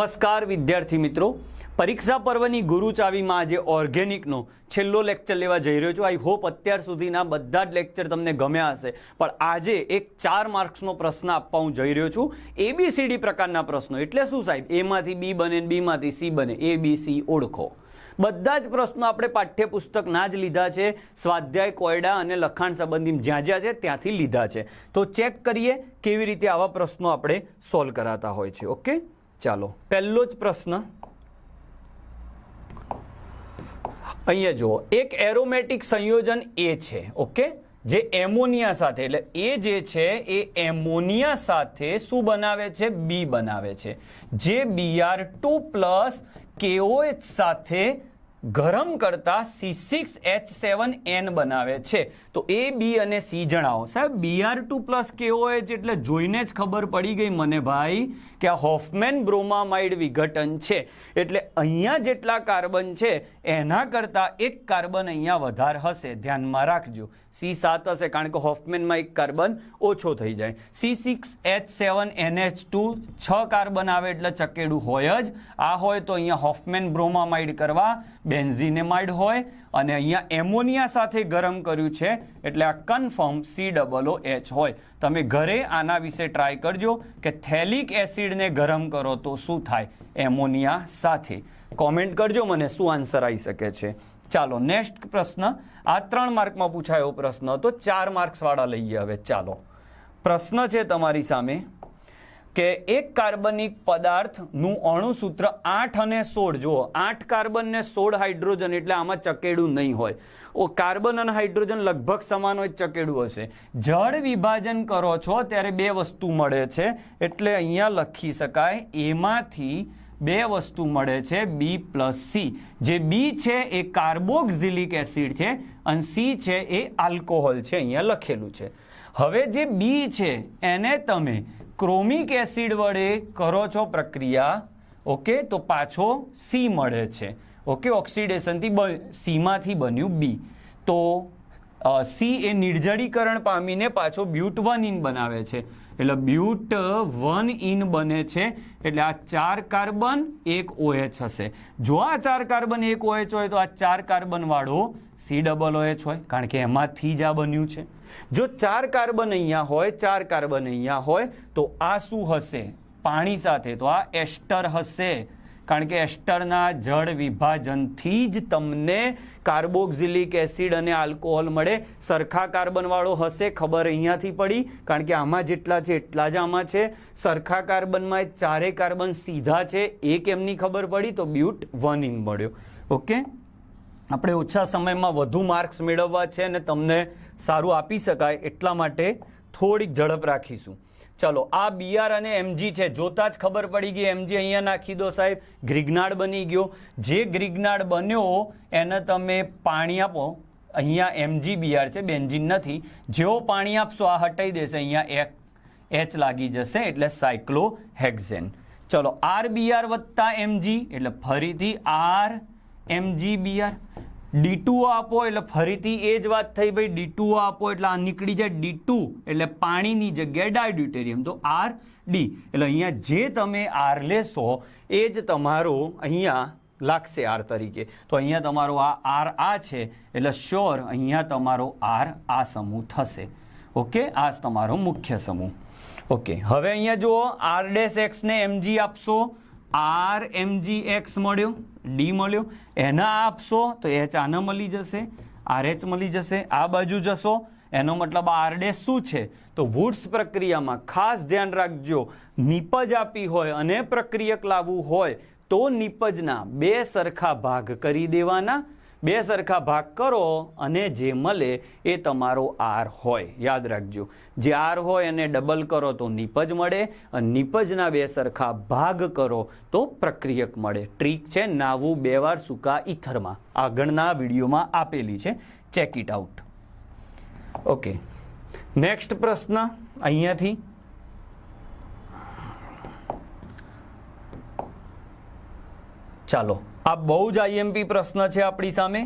નમસ્કાર વિદ્યાર્થી મિત્રો. પરીક્ષા પર્વની ગુરુ ચાવીમાં આજે ઓર્ગેનિકનો છેલ્લો લેક્ચર લેવા જઈ રહ્યો છું. આઈ હોપ અત્યાર સુધીના બધા જ લેક્ચર તમને ગમ્યા હશે. પણ આજે એક ચાર માર્ક્સનો પ્રશ્ન આપવા હું જઈ રહ્યો છું. એબીસીડી પ્રકારના પ્રશ્નો. એટલે શું સાહેબ? એમાંથી બી બને બીમાંથી સી બને. એ બી સી ઓળખો. બધા જ પ્રશ્નો આપણે પાઠ્યપુસ્તકના જ લીધા છે. સ્વાધ્યાય, કોયડા અને લખાણ સંબંધી જ્યાં જ્યાં છે ત્યાંથી લીધા છે. તો ચેક કરીએ કેવી રીતે આવા પ્રશ્નો આપણે સોલ્વ કરાતા હોય છે. ઓકે ચાલો, પહેલો જ પ્રશ્ન. અહીંયા જુઓ, એક એરોમેટિક સંયોજન એ છે, ઓકે? જે એમોનિયા સાથે, એટલે એ જે છે, એ એમોનિયા સાથે શું બનાવે છે? બી બનાવે છે. જે બીઆર ટુ પ્લસ કેઓએચ સાથે ગરમ કરતા C six H seven N બનાવે છે. તો એ બી અને સી જણાવો. સાહેબ બીઆર ટુ પ્લસ કેઓએચ એટલે જોઈને જ ખબર પડી ગઈ મને ભાઈ કે આ હોફમેન બ્રોમામાઇડ વિઘટન છે. એટલે અહીંયા જેટલા કાર્બન છે, એના કરતાં એક કાર્બન અહીંયા વધારે હશે. ધ્યાનમાં રાખજો. સી સાત હશે, કારણ કે હોફમેનમાં એક કાર્બન ઓછો થઈ જાય. C six H seven NH two છ કાર્બન આવે એટલે ચકેડું હોય જ. આ હોય તો અહીંયા હોફમેન બ્રોમામાઇડ કરવા, બેન્ઝિનેમાઇડ હોય, અને અહીંયા એમોનિયા સાથે ગરમ કર્યું છે, એટલે આ કન્ફર્મ સી ડબલ એચ હોય. તમે ઘરે આના વિશે ટ્રાય કરજો કે થેલિક એસિડને ગરમ કરો તો શું થાય? એમોનિયા સાથે. કોમેન્ટ કરજો, મને શું આન્સર આવી શકે છે? ચાલો નેક્સ્ટ પ્રશ્ન. આ ત્રણ માર્કમાં પૂછાયો પ્રશ્ન તો ચાર માર્ક્સવાળા લઈએ હવે, ચાલો. પ્રશ્ન છે તમારી સામે કે એક કાર્બનિક પદાર્થનું અણુસૂત્ર આઠ અને સોળ, જુઓ, આઠ કાર્બન ને સોળ હાઇડ્રોજન એટલે આમાં ચકેડું નહીં હોય. ઓ, કાર્બન અને હાઇડ્રોજન લગભગ સમાન હોય, ચકેડું હશે. જળ વિભાજન કરો છો, ત્યારે બે વસ્તુ મળે છે, એટલે અહીંયા લખી શકાય, એમાંથી બે વસ્તુ મળે છે બી પ્લસ સી જે બી છે એ કાર્બોક્સિલિક એસિડ છે અને સી છે એ આલ્કોહોલ છે, અહીંયા લખેલું છે. હવે જે બી છે, એને તમે ક્રોમિક એસિડ વડે કરો છો પ્રક્રિયા, ઓકે, તો પાછો સી મળે છે. ઓકે, ઓક્સિડેશનથી સીમાંથી બન્યું બી તો સી એ નિર્જળીકરણ પામીને પાછો બ્યુટ વન ઇન બનાવે છે. એટલે બ્યુટ વન ઇન બને છે, એટલે આ ચાર કાર્બન એક ઓએચ હશે. જો આ ચાર કાર્બન એક ઓએચ હોય તો આ ચાર કાર્બન વાળો સી ડબલ ઓએચ હોય, કારણ કે એમાંથી જ આ બન્યું છે. જો ચાર કાર્બન અહીંયા હોય, ચાર કાર્બન અહીંયા હોય, તો આ શું હશે? પાણી સાથે, તો આ એસ્ટર હશે. કારણ કે એસ્ટરના જળ વિભાજનથી જ તમને કાર્બોક્સિલિક એસિડ અને આલ્કોહોલ મળે. સરખા કાર્બનવાળો હશે, ખબર અહીંયાથી પડી. કારણ કે આમાં જેટલા છે એટલા જ આમાં છે. સરખા કાર્બનમાં ચારે કાર્બન સીધા છે એ કેમની ખબર પડી તો બ્યુટ વન ઇન મળ્યો. ઓકે? આપણે ઓછા સમયમાં વધુ માર્ક્સ મેળવવા છે અને તમને સારું આપી શકાય એટલા માટે થોડીક ઝડપ રાખીશું. ચલો, આ બીઆર અને એમજી છે, જોતા જ ખબર પડી ગઈ. એમજી અહીંયા નાખી દો સાહેબ. ગ્રિગ્નાડ બની ગયો. જે ગ્રિગ્નાડ બન્યો, એને તમે પાણી આપો. અહીંયા એમજી બીઆર છે, બેન્ઝિન નથી. જેવો પાણી આપશો, આ હટાઈ દેશે. અહીંયા એક એચ લાગી જશે, એટલે સાયક્લો હેક્ઝેન ચલો આર બીઆર વત્તા એમજી એટલે ફરીથી R MG BR D two આપો એટલે ફરીથી એ જ વાત થઈ ભાઈ, ડી ટુ આપો એટલે આ નીકળી જાય ડી ટુ એટલે પાણીની જગ્યાએ ડાયડ્યુટેરિયમ. તો આર ડી, એટલે અહીંયા જે તમે આર લેશો, એ જ તમારો અહીંયા લાગશે આર તરીકે. તો અહીંયા તમારો આ આર આ છે, એટલે શ્યોર અહીંયા તમારો આર આ સમૂહ થશે. ઓકે? આ તમારો મુખ્ય સમૂહ. ઓકે, હવે અહીંયા જુઓ, આર ડેસ એક્સને એમજી આપશો. આર એમજી એક્સ મળ્યો ડી મળ્યો. એના આપશો તો એચ આને મળી જશે આર એચ મળી જશે, આ બાજુ જશો. એનો મતલબ આર ડેશ શું છે? તો વુડ્સ પ્રક્રિયામાં ખાસ ધ્યાન રાખજો. નિપજ આપી હોય અને પ્રક્રિયક લાવવું હોય તો નિપજના બે સરખા ભાગ કરી દેવાના. બે સરખા ભાગ કરો અને જે મળે એ તમારો આર હોય. યાદ રાખજો. જે આર હોય એને ડબલ કરો તો નિપજ મળે અને નિપજના બે સરખા ભાગ કરો તો પ્રક્રિયક મળે. ટ્રીક છે નાવું બે વાર સૂકા ઈથરમાં. આગળના વિડીયોમાં આપેલી છે. Check it out okay next પ્રશ્ન અહીંયાથી. ચાલો. આ બહુ જ આઈએમપી પ્રશ્ન છે આપણી સામે.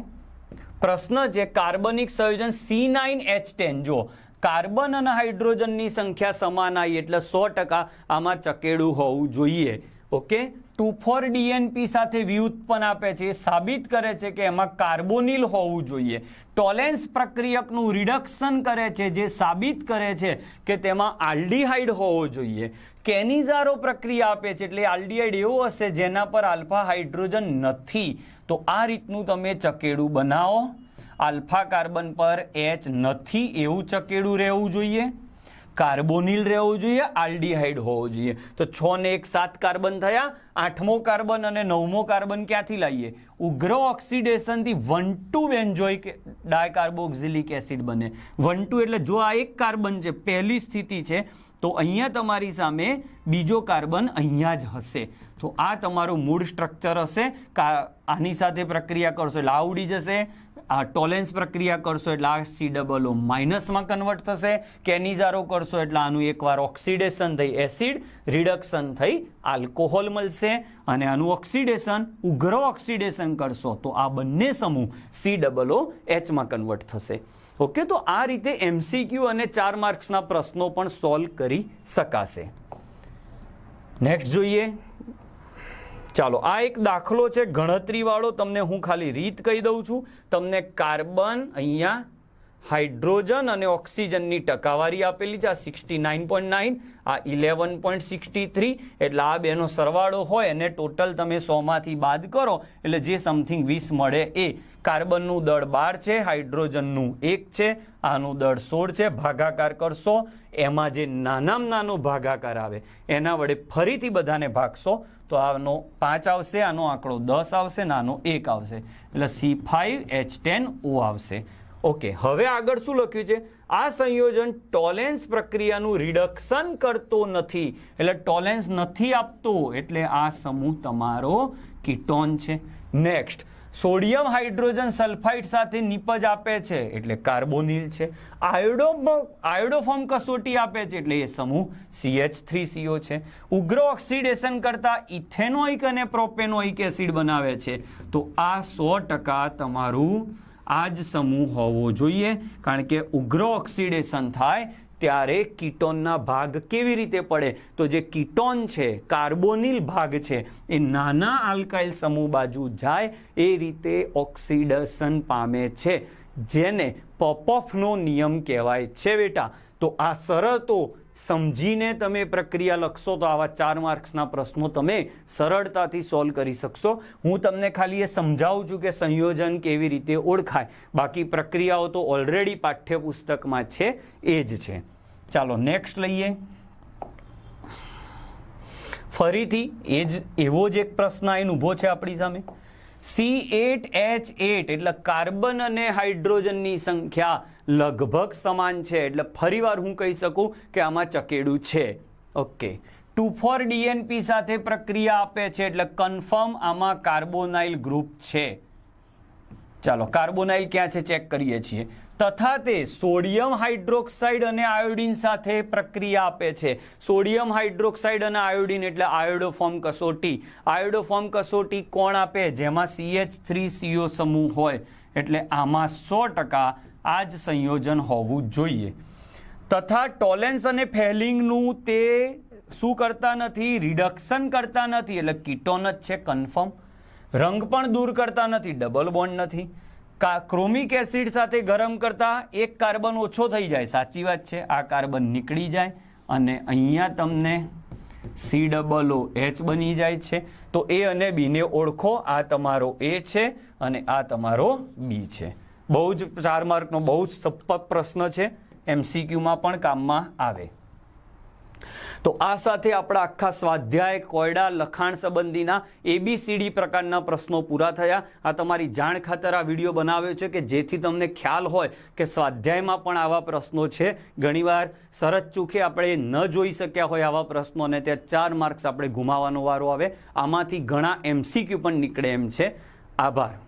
પ્રશ્ન છે કાર્બનિક સંયોજન સી નાઇન એચ ટેન જો કાર્બન અને હાઇડ્રોજનની સંખ્યા સમાન આવી એટલે સો ટકા આમાં ચકેડું હોવું જોઈએ. ઓકે? ટુ ફોર ડીએનપી સાથે વ્યુત્પન્ન આપે છે. એ સાબિત કરે છે કે એમાં કાર્બોનિલ હોવું જોઈએ. ટોલેન્સ પ્રક્રિયકનું રિડક્શન કરે છે, જે સાબિત કરે છે કે તેમાં આલ્ડીહાઇડ હોવો જોઈએ. કેનિઝારો પ્રક્રિયા આપે છે, એટલે આલ્ડીહાઇડ એવો હશે જેના પર આલ્ફા હાઇડ્રોજન નથી. તો આ રીતનું તમે ચકેડું બનાવો. આલ્ફા કાર્બન પર એચ નથી, એવું ચકેડું રહેવું જોઈએ. કાર્બોનિલ રહેવું જોઈએ, આલ્ડીહાઇડ હોવો જોઈએ. તો છ ને એક સાત કાર્બન થયા, આઠમો કાર્બન અને નવમો કાર્બન ક્યાંથી લાવીએ? ઉગ્ર ઓક્સિડેશનથી one two benzoic dicarboxylic acid બને. વન ટુ એટલે જો આ એક કાર્બન છે, પહેલી સ્થિતિ છે, તો અહીંયા તમારી સામે બીજો કાર્બન અહીંયા જ હશે. તો આ તમારું મૂળ સ્ટ્રક્ચર હશે આની સાથે પ્રક્રિયા કરશો એટલે આ ઉડી જશે, આ ટોલેન્સ પ્રક્રિયા કરશો એટલે આ સી ડબલ ઓ માઇનસમાં કન્વર્ટ થશે કેનિઝારો કરશો એટલે આનું એકવાર ઓક્સિડેશન થઈ એસિડ રિડક્શન થઈ આલ્કોહોલ મળશે અને આનું ઓક્સિડેશન ઉગ્ર ઓક્સિડેશન કરશો, તો આ બંને સમૂહ સી ડબલ ઓ એચમાં કન્વર્ટ થશે. ઓકે તો આ રીતે એમસીક્યુ અને ચાર માર્ક્સના પ્રશ્નો પણ સોલ્વ કરી શકાશે. નેક્સ્ટ જોઈએ ચાલો, આ એક દાખલો છે, ગણતરીવાળો. તમને હું ખાલી રીત કહી દઉં છું. તમને કાર્બન, અહીંયા હાઇડ્રોજન અને ઓક્સિજનની ટકાવારી આપેલી છે. આ સિક્સટી નાઇન પોઈન્ટ નાઇન, આ ઇલેવન પોઈન્ટ સિક્સટી થ્રી, એટલે આ બેનો સરવાળો હોય અને ટોટલ તમે સોમાંથી બાદ કરો, એટલે જે સમથિંગ વીસ મળે એ. કાર્બનનું દળ બાર છે, હાઇડ્રોજનનું એક છે, આનું દળ સોળ છે, ભાગાકાર કરશો, એમાં જે નાનામાં નાનો ભાગાકાર આવે, એના વડે ફરીથી બધાને ભાગશો તો આનો પાંચ આવશે, આનો આંકડો દસ આવશે નાનો એક આવશે. એટલે C five H ten, O આવશે. ઓકે, હવે આગળ શું લખ્યું છે? આ સંયોજન ટોલેન્સ પ્રક્રિયાનું રિડક્શન કરતો નથી. એટલે ટોલેન્સ નથી આપતો, એટલે આ સમૂહ તમારો કીટોન છે. નેક્સ્ટ સોડિયમ હાઇડ્રોજન સલ્ફાઇડ સાથે નિપજ આપે છે, એટલે કાર્બોનિલ છે. આયોડો આયોડોફોર્મ કસોટી આપે છે, એટલે એ સમૂહ સીએચ થ્રી સીઓ છે. ઉગ્ર ઓક્સિડેશન કરતા ઇથેનોઇક અને પ્રોપેનોઇક એસિડ બનાવે છે. તો આ સો ટકા તમારું આ જ સમૂહ હોવો જોઈએ, કારણ કે ઉગ્ર ઓક્સિડેશન થાય ત્યારે કીટોનના ભાગ કેવી રીતે પડે? તો જે કીટોન છે, કાર્બોનિલ ભાગ છે, એ નાના આલ્કાઇલ સમૂહ બાજુ જાય, એ રીતે ઓક્સિડેશન પામે છે. જેને પપોફનો નિયમ કહેવાય છે બેટા. તો આ શરતો સમજીને તમે પ્રક્રિયા લખશો, તો આવા ચાર માર્ક્સના પ્રશ્નો તમે સરળતાથી સોલ્વ કરી શકશો. હું તમને ખાલી એ સમજાવું છું કે સંયોજન કેવી રીતે ઓળખાય. બાકી પ્રક્રિયાઓ તો ઓલરેડી પાઠ્યપુસ્તકમાં છે, એ જ છે. ચાલો નેક્સ્ટ લઈએ. ફરીથી એ જ, એવો જ એક પ્રશ્ન આવીને ઊભો છે આપણી સામે. સી એટ એચ એટ એટલે કાર્બન અને હાઇડ્રોજનની સંખ્યા લગભગ સમાન છે. એટલે ફરીવાર હું કહી શકું કે આમાં ચકેડું છે. ઓકે ટુ ફોર ડીએનપી સાથે પ્રક્રિયા આપે છે એટલે કન્ફર્મ આમાં કાર્બોનાઇલ ગ્રુપ છે. ચાલો કાર્બોનાઇલ ક્યાં છે? ચેક કરીએ છીએ. તથા તે સોડિયમ હાઇડ્રોક્સાઇડ અને આયોડિન સાથે પ્રક્રિયા આપે છે. સોડિયમ હાઇડ્રોક્સાઇડ અને આયોડિન એટલે આયોડોફોર્મ કસોટી. આયોડોફોર્મ કસોટી કોણ આપે? જેમાં સીએચ થ્રી સીઓ સમૂહ હોય. એટલે આમાં સો ટકા આ જ સંયોજન હોવું જોઈએ. તથા ટોલેન્સ અને ફેલિંગનું તે શું કરતા નથી? રિડક્શન કરતા નથી. એટલે કીટોન જ છે, કન્ફર્મ. રંગ પણ દૂર કરતા નથી. ડબલ બોન્ડ નથી. ક્રોમિક એસિડ સાથે ગરમ કરતાં એક કાર્બન ઓછો થઈ જાય. સાચી વાત છે, આ કાર્બન નીકળી જાય અને અહીંયા તમને સી ડબલ ઓ એચ બની જાય છે. તો એ અને બીને ઓળખો, આ તમારો એ છે અને આ તમારો બી છે. બહુ જ ચાર માર્કનો બહુ જ સપક પ્રશ્ન છે. એમસીક્યુમાં પણ કામમાં આવે. તો આ સાથે આપણા આખા સ્વાધ્યાય, કોયડા, લખાણ સંબંધીના એબીસીડી પ્રકારના પ્રશ્નો પૂરા થયા. આ તમારી જાણ ખાતર આ વીડિયો બનાવ્યો છે કે જેથી તમને ખ્યાલ હોય કે સ્વાધ્યાયમાં પણ આવા પ્રશ્નો છે. ઘણીવાર સરસ ચૂકે આપણે ન જોઈ શક્યા હોય આવા પ્રશ્નો અને ત્યાં ચાર માર્ક્સ આપણે ગુમાવવાનો વારો આવે. આમાંથી ઘણા એમસીક્યુ પણ નીકળે એમ છે. આભાર.